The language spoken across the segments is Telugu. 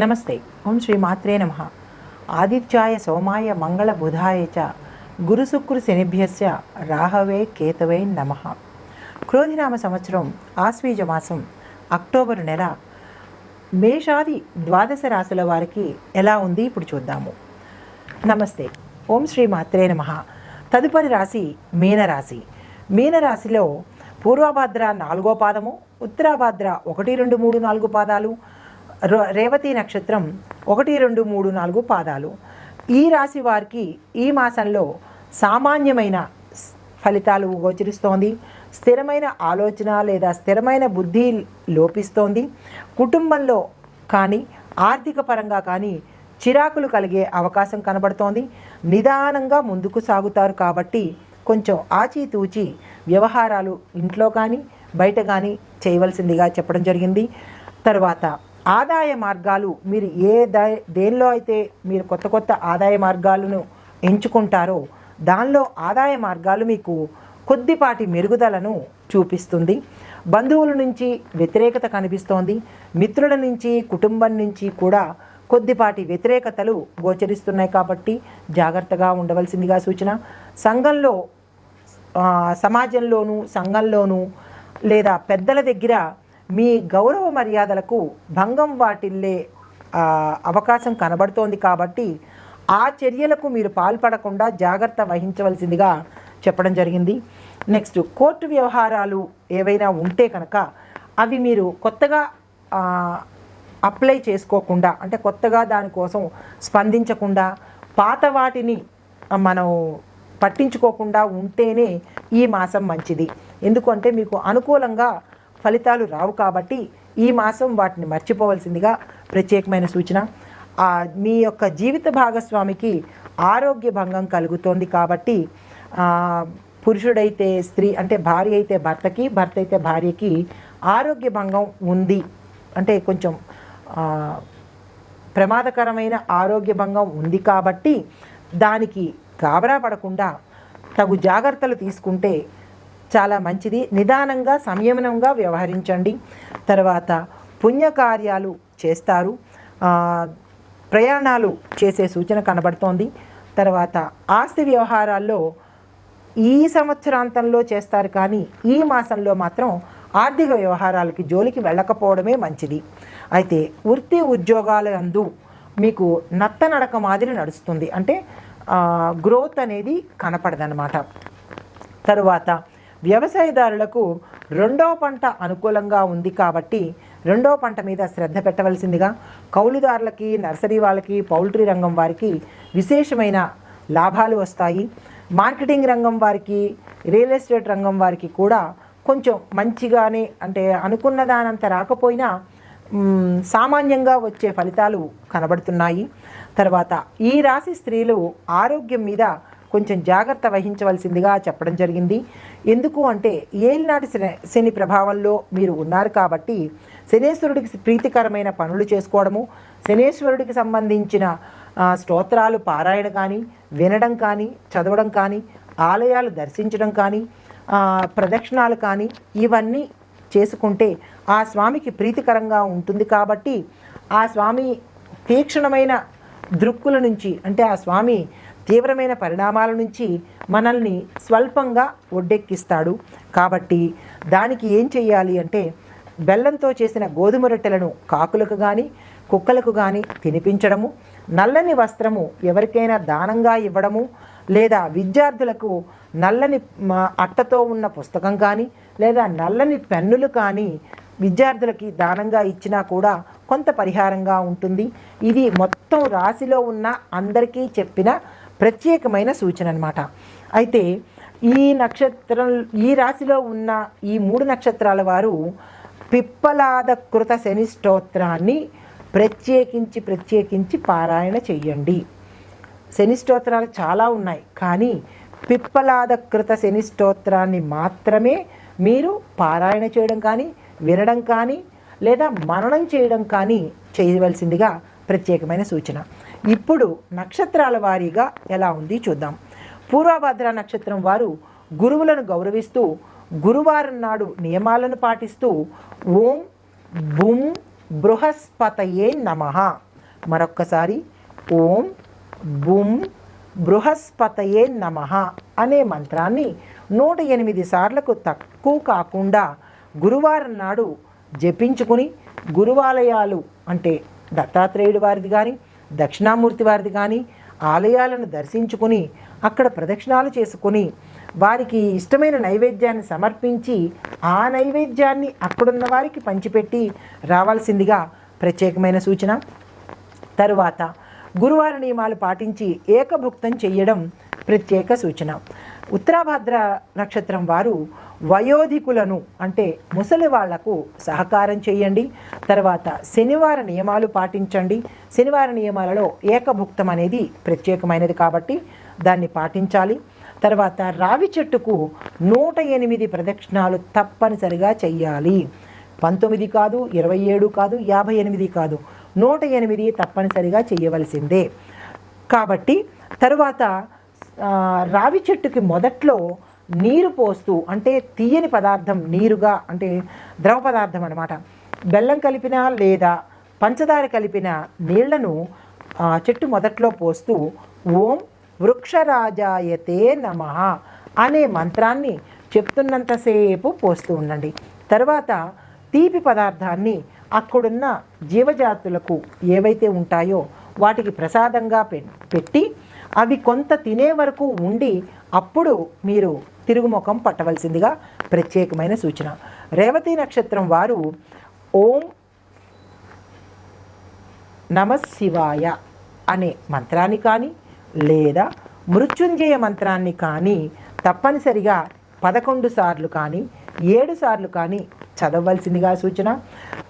నమస్తే. ఓం శ్రీ మాత్రే నమ. ఆదిత్యాయ సోమాయ మంగళ బుధాయ చ గురుశుక్రు శనిభ్యస్య రాహవే కేతవే నమ. క్రోధినామ సంవత్సరం ఆశ్వీజ మాసం అక్టోబరు నెల మేషాది ద్వాదశ రాశుల వారికి ఎలా ఉంది ఇప్పుడు చూద్దాము. నమస్తే. ఓం శ్రీ మాత్రే నమ. తదుపరి రాశి మీనరాశి. మీనరాశిలో పూర్వభాద్ర నాలుగో పాదము ఉత్తరాభాద్ర ఒకటి రెండు మూడు నాలుగు పాదాలు రేవతి నక్షత్రం ఒకటి రెండు మూడు నాలుగు పాదాలు. ఈ రాశి వారికి ఈ మాసంలో సామాన్యమైన స్- ఫలితాలు గోచరిస్తోంది. స్థిరమైన ఆలోచన లేదా స్థిరమైన బుద్ధి లోపిస్తోంది. కుటుంబంలో కానీ ఆర్థిక పరంగా కానీ చిరాకులు కలిగే అవకాశం కనబడుతోంది. నిదానంగా ముందుకు సాగుతారు కాబట్టి కొంచెం ఆచితూచి వ్యవహారాలు ఇంట్లో కానీ బయట కానీ చేయవలసిందిగా చెప్పడం జరిగింది. తర్వాత ఆదాయ మార్గాలు మీరు ఏ దా దేనిలో అయితే మీరు కొత్త కొత్త ఆదాయ మార్గాలను ఎంచుకుంటారో దానిలో ఆదాయ మార్గాలు మీకు కొద్దిపాటి మెరుగుదలను చూపిస్తుంది. బంధువుల నుంచి వ్యతిరేకత కనిపిస్తోంది. మిత్రుల నుంచి కుటుంబం నుంచి కూడా కొద్దిపాటి వ్యతిరేకతలు గోచరిస్తున్నాయి కాబట్టి జాగ్రత్తగా ఉండవలసిందిగా సూచన. సంఘంలో సమాజంలోనూ సంఘంలోనూ లేదా పెద్దల దగ్గర మీ గౌరవ మర్యాదలకు భంగం వాటిల్లే అవకాశం కనబడుతోంది కాబట్టి ఆ చర్యలకు మీరు పాల్పడకుండా జాగ్రత్త వహించవలసిందిగా చెప్పడం జరిగింది. నెక్స్ట్ కోర్టు వ్యవహారాలు ఏవైనా ఉంటే కనుక అవి మీరు కొత్తగా అప్లై చేసుకోకుండా అంటే కొత్తగా దానికోసం స్పందించకుండా పాత వాటిని మనం పట్టించుకోకుండా ఉంటేనే ఈ మాసం మంచిది. ఎందుకంటే మీకు అనుకూలంగా ఫలితాలు రావు కాబట్టి ఈ మాసం వాటిని మర్చిపోవలసిందిగా ప్రత్యేకమైన సూచన. మీ యొక్క జీవిత భాగస్వామికి ఆరోగ్య భంగం కలుగుతోంది కాబట్టి పురుషుడైతే స్త్రీ అంటే భార్య అయితే భర్తకి భర్త అయితే భార్యకి ఆరోగ్య భంగం ఉంది. అంటే కొంచెం ప్రమాదకరమైన ఆరోగ్య భంగం ఉంది కాబట్టి దానికి గాబరా పడకుండా తగు జాగ్రత్తలు తీసుకుంటే చాలా మంచిది. నిదానంగా సంయమనంగా వ్యవహరించండి. తర్వాత పుణ్యకార్యాలు చేస్తారు. ప్రయాణాలు చేసే సూచన కనబడుతోంది. తర్వాత ఆస్తి వ్యవహారాల్లో ఈ సంవత్సరాంతంలో చేస్తారు కానీ ఈ మాసంలో మాత్రం ఆర్థిక వ్యవహారాలకి జోలికి వెళ్ళకపోవడమే మంచిది. అయితే వృత్తి ఉద్యోగాల అందు మీకు నత్తనడక మాదిరి నడుస్తుంది. అంటే గ్రోత్ అనేది కనపడదన్నమాట. తరువాత వ్యవసాయదారులకు రెండో పంట అనుకూలంగా ఉంది కాబట్టి రెండో పంట మీద శ్రద్ధ పెట్టవలసిందిగా కౌలుదారులకి నర్సరీ వాళ్ళకి పౌల్ట్రీ రంగం వారికి విశేషమైన లాభాలు వస్తాయి. మార్కెటింగ్ రంగం వారికి రియల్ ఎస్టేట్ రంగం వారికి కూడా కొంచెం మంచిగానే అంటే అనుకున్న దానంత రాకపోయినా సామాన్యంగా వచ్చే ఫలితాలు కనబడుతున్నాయి. తర్వాత ఈ రాశి స్త్రీలు ఆరోగ్యం మీద కొంచెం జాగ్రత్త వహించవలసిందిగా చెప్పడం జరిగింది. ఎందుకు అంటే ఏలినాటి శని శని ప్రభావంలో మీరు ఉన్నారు కాబట్టి శనేశ్వరుడికి ప్రీతికరమైన పనులు చేసుకోవడము శనేశ్వరుడికి సంబంధించిన స్తోత్రాలు పారాయణ కానీ వినడం కానీ చదవడం కానీ ఆలయాలు దర్శించడం కానీ ప్రదక్షిణాలు కానీ ఇవన్నీ చేసుకుంటే ఆ స్వామికి ప్రీతికరంగా ఉంటుంది కాబట్టి ఆ స్వామి తీక్షణమైన దృక్కుల నుంచి అంటే ఆ స్వామి తీవ్రమైన పరిణామాల నుంచి మనల్ని స్వల్పంగా ఒడ్డెక్కిస్తాడు. కాబట్టి దానికి ఏం చేయాలి అంటే బెల్లంతో చేసిన గోధుమ రొట్టెలను కాకులకు కానీ కుక్కలకు కానీ తినిపించడము నల్లని వస్త్రము ఎవరికైనా దానంగా ఇవ్వడము లేదా విద్యార్థులకు నల్లని అట్టతో ఉన్న పుస్తకం కానీ లేదా నల్లని పెన్నులు కానీ విద్యార్థులకి దానంగా ఇచ్చినా కూడా కొంత పరిహారంగా ఉంటుంది. ఇది మొత్తం రాశిలో ఉన్న అందరికీ చెప్పిన ప్రత్యేకమైన సూచన అనమాట అయితే ఈ నక్షత్రం ఈ రాశిలో ఉన్న ఈ మూడు నక్షత్రాల వారు పిప్పలాద కృత శని స్తోత్రాన్ని ప్రత్యేకించి ప్రత్యేకించి పారాయణ చెయ్యండి. శని స్తోత్రాలు చాలా ఉన్నాయి. కానీ పిప్పలాదకృత శని స్తోత్రాన్ని మాత్రమే మీరు పారాయణ చేయడం కానీ వినడం కానీ లేదా మరణం చేయడం కానీ చేయవలసిందిగా ప్రత్యేకమైన సూచన. ఇప్పుడు నక్షత్రాల వారీగా ఎలా ఉంది చూద్దాం. పూర్వభద్ర నక్షత్రం వారు గురువులను గౌరవిస్తూ గురువారం నాడు నియమాలను పాటిస్తూ ఓం బుం బృహస్పతయే నమః. మరొక్కసారి ఓం బుం బృహస్పతయే నమ అనే మంత్రాన్ని నూట ఎనిమిది సార్లకు తక్కువ కాకుండా గురువారం నాడు జపించుకుని గురువాలయాలు అంటే దత్తాత్రేయుడి వారిది కానీ దక్షిణామూర్తి వారిది కానీ ఆలయాలను దర్శించుకుని అక్కడ ప్రదక్షిణాలు చేసుకుని వారికి ఇష్టమైన నైవేద్యాన్ని సమర్పించి ఆ నైవేద్యాన్ని అక్కడున్న వారికి పంచిపెట్టి రావాల్సిందిగా ప్రత్యేకమైన సూచన. తరువాత గురువార నియమాలు పాటించి ఏకభుక్తం చేయడం ప్రత్యేక సూచన. ఉత్తరాభద్ర నక్షత్రం వారు వయోధికులను అంటే ముసలి వాళ్ళకు సహకారం చేయండి. తర్వాత శనివార నియమాలు పాటించండి. శనివార నియమాలలో ఏకభుక్తం అనేది ప్రత్యేకమైనది కాబట్టి దాన్ని పాటించాలి. తర్వాత రావి చెట్టుకు నూట ఎనిమిది ప్రదక్షిణాలు తప్పనిసరిగా చెయ్యాలి. పంతొమ్మిది కాదు ఇరవై ఏడు కాదు యాభై ఎనిమిది కాదు నూట ఎనిమిది తప్పనిసరిగా చేయవలసిందే కాబట్టి తరువాత రావి చెట్టుకి మొదట్లో నీరు పోస్తూ అంటే తీయని పదార్థం నీరుగా అంటే ద్రవ పదార్థం అనమాట బెల్లం కలిపిన లేదా పంచదార కలిపిన నీళ్ళను చెట్టు మొదట్లో పోస్తూ ఓం వృక్షరాజాయతే నమ అనే మంత్రాన్ని చెప్తున్నంతసేపు పోస్తూ ఉండండి. తర్వాత తీపి పదార్థాన్ని అక్కడున్న జీవజాతులకు ఏవైతే ఉంటాయో వాటికి ప్రసాదంగా పె- పెట్టి అవి కొంత తినే వరకు ఉండి అప్పుడు మీరు తిరుగుముఖం పట్టవలసిందిగా ప్రత్యేకమైన సూచన. రేవతి నక్షత్రం వారు ఓం నమశివాయ అనే మంత్రాన్ని కానీ లేదా మృత్యుంజయ మంత్రాన్ని కానీ తప్పనిసరిగా పదకొండు సార్లు కానీ ఏడు సార్లు కానీ చదవవలసిందిగా సూచన.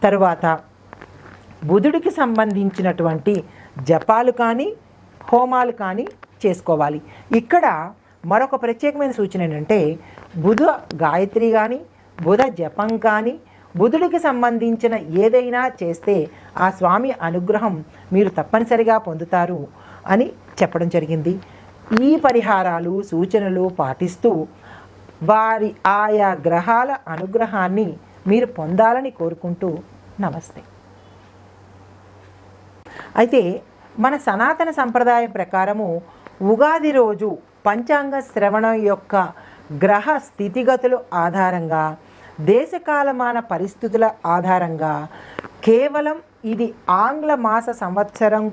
తరువాత బుధుడికి సంబంధించినటువంటి జపాలు కానీ హోమాలు కానీ చేసుకోవాలి. ఇక్కడ మరొక ప్రత్యేకమైన సూచన ఏంటంటే బుధ గాయత్రి కానీ బుధ జపం కానీ బుధుడికి సంబంధించిన ఏదైనా చేస్తే ఆ స్వామి అనుగ్రహం మీరు తప్పనిసరిగా పొందుతారు అని చెప్పడం జరిగింది. ఈ పరిహారాలు సూచనలు పాటిస్తూ వారి ఆయా గ్రహాల అనుగ్రహాన్ని మీరు పొందాలని కోరుకుంటూ నమస్తే. అయితే మన సనాతన సంప్రదాయం ప్రకారము ఉగాది రోజు పంచాంగ శ్రవణం యొక్క గ్రహ స్థితిగతుల ఆధారంగా దేశకాలమాన పరిస్థితుల ఆధారంగా కేవలం ఇది ఆంగ్ల మాస సంవత్సరం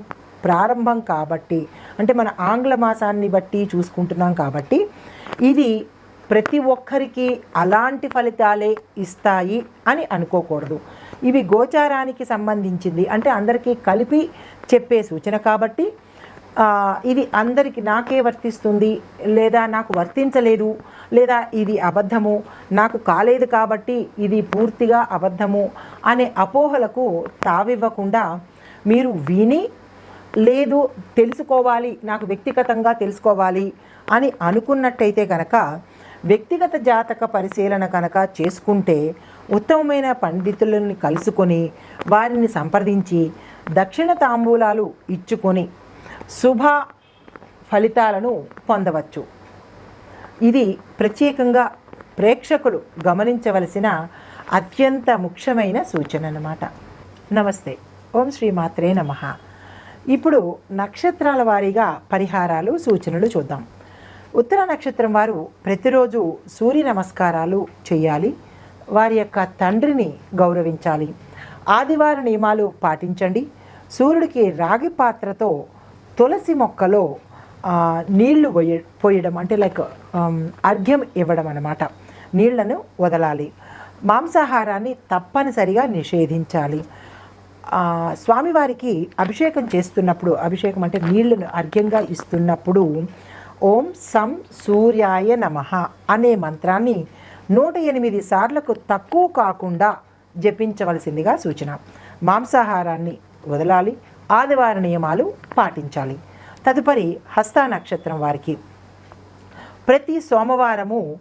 ప్రారంభం కాబట్టి అంటే మన ఆంగ్ల మాసాన్ని బట్టి చూసుకుంటున్నాం కాబట్టి ఇది ప్రతి ఒక్కరికి అలాంటి ఫలితాలే ఇస్తాయి అని అనుకోకూడదు. ఇవి గోచారానికి సంబంధించింది. అంటే అందరికీ కలిపి చెప్పే సూచన కాబట్టి ఇది అందరికి నాకే వర్తిస్తుంది లేదా నాకు వర్తించలేదు లేదా ఇది అబద్ధము నాకు కాలేదు కాబట్టి ఇది పూర్తిగా అబద్ధము అనే అపోహలకు తావివ్వకుండా మీరు విని లేదు తెలుసుకోవాలి నాకు వ్యక్తిగతంగా తెలుసుకోవాలి అని అనుకున్నట్టయితే కనుక వ్యక్తిగత జాతక పరిశీలన కనుక చేసుకుంటే ఉత్తమమైన పండితులని కలుసుకొని వారిని సంప్రదించి దక్షిణ తాంబూలాలు ఇచ్చుకొని శుభ ఫలితాలను పొందవచ్చు. ఇది ప్రత్యేకంగా ప్రేక్షకులు గమనించవలసిన అత్యంత ముఖ్యమైన సూచన అన్నమాట. నమస్తే. ఓం శ్రీ మాత్రే నమ. ఇప్పుడు నక్షత్రాల వారీగా పరిహారాలు సూచనలు చూద్దాం. ఉత్తర నక్షత్రం వారు ప్రతిరోజు సూర్య నమస్కారాలు చేయాలి. వారి యొక్క తండ్రిని గౌరవించాలి. ఆదివార నియమాలు పాటించండి. సూర్యుడికి రాగి పాత్రతో తులసి మొక్కలో నీళ్ళు పోయ పోయడం అంటే లైక్ అర్ఘ్యం ఇవ్వడం అనమాట నీళ్ళను వదలాలి. మాంసాహారాన్ని తప్పనిసరిగా నిషేధించాలి. స్వామివారికి అభిషేకం చేస్తున్నప్పుడు అభిషేకం అంటే నీళ్ళను అర్ఘ్యంగా ఇస్తున్నప్పుడు ఓం సం సూర్యాయ నమః అనే మంత్రాన్ని నూట ఎనిమిది సార్లకు తక్కువ కాకుండా జపించవలసిందిగా సూచన. మాంసాహారాన్ని వదలాలి ఆదివార నియమాలు పాటించాలి. తదుపరి హస్త నక్షత్రం వారికి. ప్రతి సోమవారము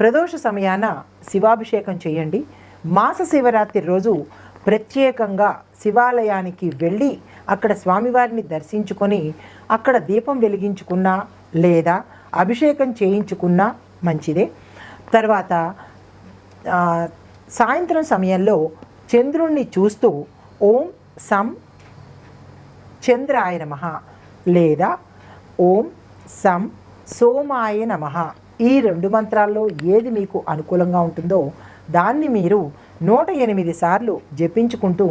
ప్రదోష సమయాన శివాభిషేకం చేయండి. మాస శివరాత్రి రోజు ప్రత్యేకంగా శివాలయానికి వెళ్ళి అక్కడ స్వామివారిని దర్శించుకొని అక్కడ దీపం వెలిగించుకున్నా లేదా అభిషేకం చేయించుకున్నా మంచిదే. తర్వాత సాయంత్రం సమయంలో చంద్రుణ్ణి చూస్తూ ఓం సం చంద్రాయ నమ లేదా ఓం సం సోమాయ నమ ఈ రెండు మంత్రాల్లో ఏది మీకు అనుకూలంగా ఉంటుందో దాన్ని మీరు నూట ఎనిమిది సార్లు జపించుకుంటూ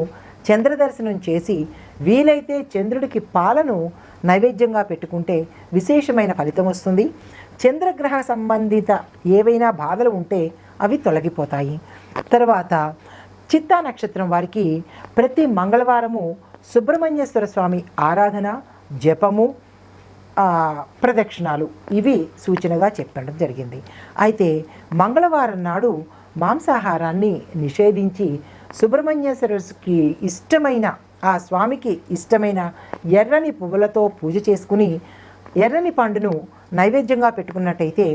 చంద్రదర్శనం చేసి వీలైతే చంద్రుడికి పాలను నైవేద్యంగా పెట్టుకుంటే విశేషమైన ఫలితం వస్తుంది. చంద్రగ్రహ సంబంధిత ఏవైనా బాధలు ఉంటే అవి తొలగిపోతాయి. తర్వాత చిత్తా నక్షత్రం వారికి ప్రతి మంగళవారము సుబ్రహ్మణ్యేశ్వర స్వామి ఆరాధన జపము ప్రదక్షిణాలు ఇవి సూచనగా చెప్పడం జరిగింది. అయితే మంగళవారం నాడు మాంసాహారాన్ని నిషేధించి సుబ్రహ్మణ్యేశ్వరుకి ఇష్టమైన ఆ స్వామికి ఇష్టమైన ఎర్రని పువ్వులతో పూజ చేసుకుని ఎర్రని పండును నైవేద్యంగా పెట్టుకున్నట్టయితే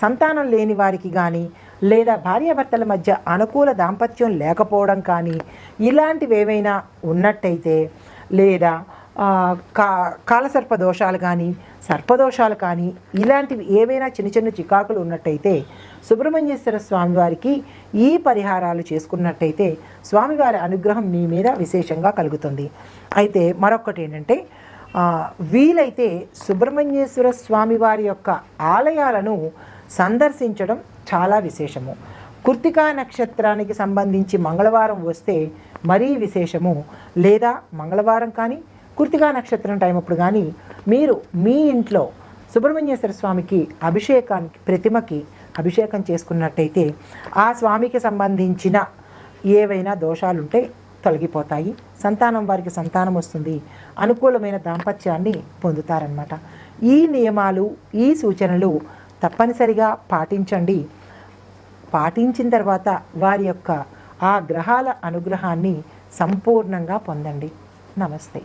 సంతానం లేని వారికి కానీ లేదా భార్యాభర్తల మధ్య అనుకూల దాంపత్యం లేకపోవడం కానీ ఇలాంటివి ఏవైనా ఉన్నట్టయితే లేదా కా కాలసర్ప దోషాలు కానీ సర్పదోషాలు కానీ ఇలాంటివి ఏవైనా చిన్న చిన్న చికాకులు ఉన్నట్టయితే సుబ్రహ్మణ్యేశ్వర స్వామివారికి ఈ పరిహారాలు చేసుకున్నట్టయితే స్వామివారి అనుగ్రహం మీ మీద విశేషంగా కలుగుతుంది. అయితే మరొకటి ఏంటంటే వీలైతే సుబ్రహ్మణ్యేశ్వర స్వామి వారి యొక్క ఆలయాలను సందర్శించడం చాలా విశేషము. కృతికా నక్షత్రానికి సంబంధించి మంగళవారం వస్తే మరీ విశేషము. లేదా మంగళవారం కానీ కృతికా నక్షత్రం టైం అప్పుడు కానీ మీరు మీ ఇంట్లో సుబ్రహ్మణ్యేశ్వర స్వామికి అభిషేకానికి ప్రతిమకి అభిషేకం చేసుకున్నట్టయితే ఆ స్వామికి సంబంధించిన ఏవైనా దోషాలుంటే తొలగిపోతాయి. సంతానం వారికి సంతానం వస్తుంది. అనుకూలమైన దాంపత్యాన్ని పొందుతారనమాట ఈ నియమాలు ఈ సూచనలు తప్పనిసరిగా పాటించండి. పాటించిన తర్వాత వారి యొక్క ఆ గ్రహాల అనుగ్రహాన్ని సంపూర్ణంగా పొందండి. నమస్తే.